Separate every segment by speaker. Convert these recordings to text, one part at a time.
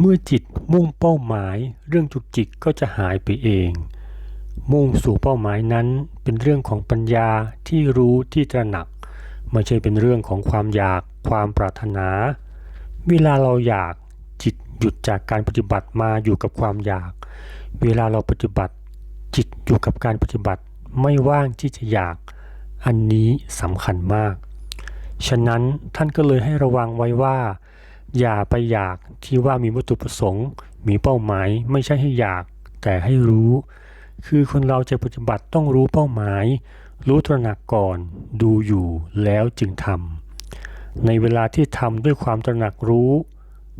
Speaker 1: เมื่อจิตมุ่งเป้าหมาย เรื่องจุกจิกก็จะหายไปเอง มุ่งสู่เป้าหมายนั้นเป็นเรื่องของปัญญาที่รู้ที่ตระหนัก ไม่ใช่เป็นเรื่องของความอยากความปรารถนา เวลาเราอยากจิตหยุดจากการปฏิบัติมาอยู่กับความอยาก เวลาเราปฏิบัติ จิตอยู่กับการปฏิบัติไม่ว่างที่จะอยาก อันนี้สำคัญมาก ฉะนั้นท่านก็เลยให้ระวังไว้ว่า อย่าไปอยากที่ว่ามีวัตถุประสงค์ มีเป้าหมาย ไม่ใช่ให้อยาก แต่ให้รู้ คือคนเราจะปฏิบัติต้องรู้เป้าหมาย รู้ตระหนักก่อน ดูอยู่แล้วจึงทำในเวลาที่ทำด้วยความตระหนักรู้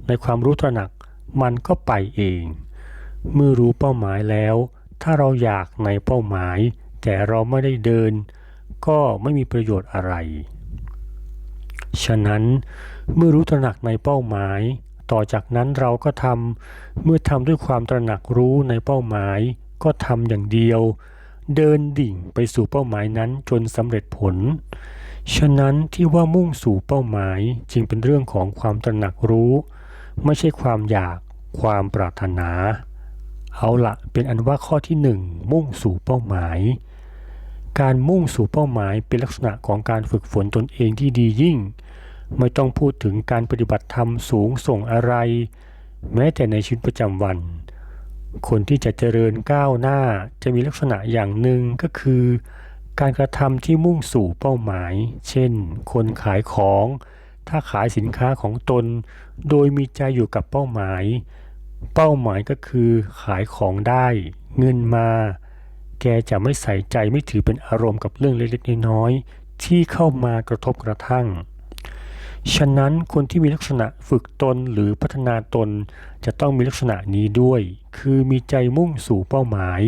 Speaker 1: ในความรู้ตระหนักมันก็ไปเอง เมื่อรู้เป้าหมายแล้ว ถ้าเราอยากในเป้าหมาย แต่เราไม่ได้เดิน ก็ไม่มีประโยชน์อะไร ฉะนั้นเมื่อรู้ตระหนักในเป้าหมาย ต่อจากนั้นเราก็ทำเมื่อทำด้วยความตระหนักรู้ในเป้าหมาย ก็ทำอย่างเดียว เดินดิ่งไปสู่เป้าหมายนั้นจนสำเร็จผล ฉะนั้นที่ว่ามุ่งสู่เป้าหมายจึงเป็นเรื่องของความตระหนักรู้ ไม่ใช่ความอยากความปรารถนา เอาละเป็นอันว่าข้อที่หนึ่งมุ่งสู่เป้าหมาย การมุ่งสู่เป้าหมายเป็นลักษณะของการฝึกฝนตนเองที่ดียิ่ง ไม่ต้องพูดถึงการปฏิบัติธรรมสูงส่งอะไร แม้แต่ในชีวิตประจำวัน คนที่จะเจริญก้าวหน้าจะมีลักษณะอย่างหนึ่งก็คือ การกระทำที่มุ่งสู่เป้าหมาย เช่น คนขายของ ถ้าขายสินค้าของตน โดยมีใจอยู่กับเป้าหมาย เป้าหมายก็คือขายของได้ เงินมา แกจะไม่ใส่ใจไม่ถือเป็นอารมณ์กับเรื่องเล็กๆน้อยๆที่เข้ามากระทบกระทั่ง ฉะนั้นคนที่มีลักษณะฝึกตนหรือพัฒนาตนจะต้องมีลักษณะนี้ด้วย คือมีใจมุ่งสู่เป้าหมาย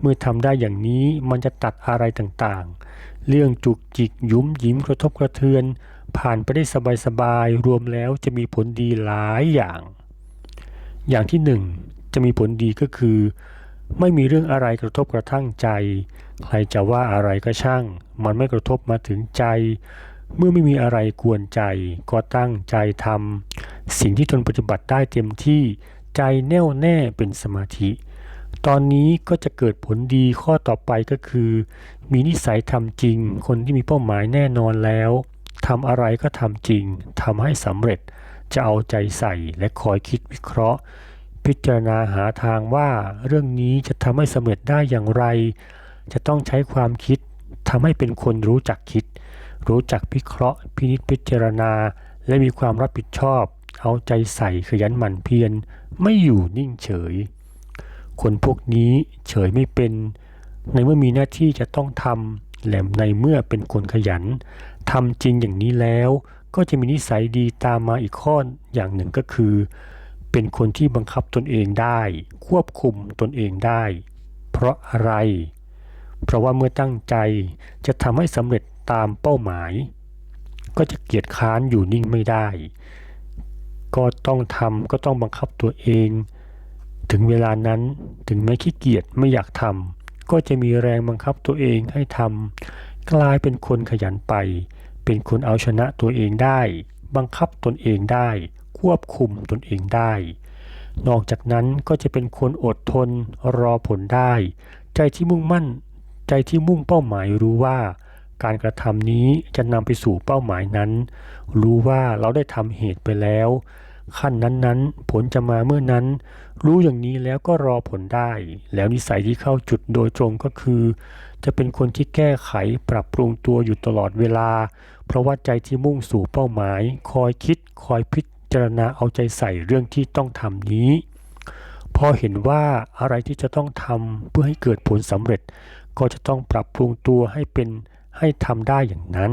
Speaker 1: เมื่อทำได้อย่างนี้มันจะตัดอะไรต่างๆ เรื่องจุกจิกยุ้มยิ้มกระทบกระเทือน ผ่านไปได้สบายๆรวมแล้วจะมีผลดีหลายอย่าง อย่างที่หนึ่งจะมีผลดีก็คือ ไม่มีเรื่องอะไรกระทบกระทั่งใจ ใครจะว่าอะไรก็ช่าง มันไม่กระทบมาถึงใจ เมื่อไม่มีอะไรกวนใจ ก็ตั้งใจทำสิ่งที่ตนปฏิบัติได้เต็มที่ใจแน่วแน่เป็นสมาธิ ตอนนี้ก็จะเกิดผลดีข้อต่อไปก็คือ มีนิสัยทำจริง คนที่มีเป้าหมายแน่นอนแล้วทำอะไรก็ทำจริงทำให้สำเร็จจะเอาใจใส่และคอยคิดวิเคราะห์ พิจารณาหาทางว่าเรื่องนี้จะทำให้สำเร็จได้อย่างไร จะต้องใช้ความคิดทำให้เป็นคนรู้จักคิด รู้จักพิเคราะห์ พินิจพิจารณา และมีความรับผิดชอบ เอาใจใส่ขยันหมั่นเพียรไม่อยู่นิ่งเฉย คนพวกนี้เฉยไม่เป็น ในเมื่อมีหน้าที่จะต้องทำแหลมในเมื่อเป็นคนขยันทำจริงอย่างนี้แล้ว ก็จะมีนิสัยดีตามมาอีกข้ออย่างหนึ่งก็คือ เป็นคนที่บังคับตนเองได้ ควบคุมตนเองได้ เพราะอะไร เพราะว่าเมื่อตั้งใจจะทำให้สำเร็จตามเป้าหมาย ก็จะเกียจค้านอยู่นิ่งไม่ได้ ก็ต้องทำก็ต้องบังคับตัวเอง ถึงเวลานั้นถึงแม้ขี้เกียจไม่อยากทำก็จะมีแรงบังคับตัวเองให้ทำกลายเป็นคนขยันไป เป็นคนเอาชนะตัวเองได้ บังคับตนเองได้ ควบคุมตนเองได้ นอกจากนั้นก็จะเป็นคนอดทนรอผลได้ ใจที่มุ่งมั่น ใจที่มุ่งเป้าหมายรู้ว่า การกระทำนี้จะนำไปสู่เป้าหมายนั้น รู้ว่าเราได้ทำเหตุไปแล้ว ขั้นนั้นๆ ผลจะมาเมื่อนั้น รู้อย่างนี้แล้วก็รอผลได้ แล้วนิสัยที่เข้าจุดโดยตรงก็คือ จะเป็นคนที่แก้ไขปรับปรุงตัวอยู่ตลอดเวลา เพราะว่าใจที่มุ่งสู่เป้าหมาย คอยคิด คอยพิ จารณาเอาใจใส่เรื่องที่ต้องทำนี้ พอเห็นว่าอะไรที่จะต้องทำเพื่อให้เกิดผลสำเร็จ ก็จะต้องปรับปรุงตัวให้เป็นให้ทำได้อย่างนั้น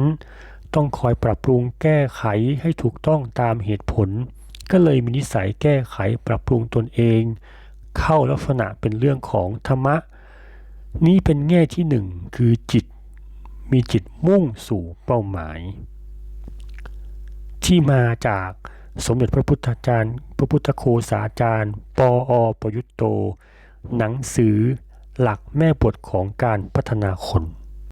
Speaker 1: ต้องคอยปรับปรุงแก้ไขให้ถูกต้องตามเหตุผล ก็เลยมีนิสัยแก้ไขปรับปรุงตนเอง เข้าลักษณะเป็นเรื่องของธรรมะ นี่เป็นแง่ที่หนึ่งคือจิต มีจิตมุ่งสู่เป้าหมาย ที่มาจาก สมเด็จพระพุทธาจารย์ พระพุทธโคสาจารย์ ปออประยุตโต หนังสือหลักแม่บทของการพัฒนาคน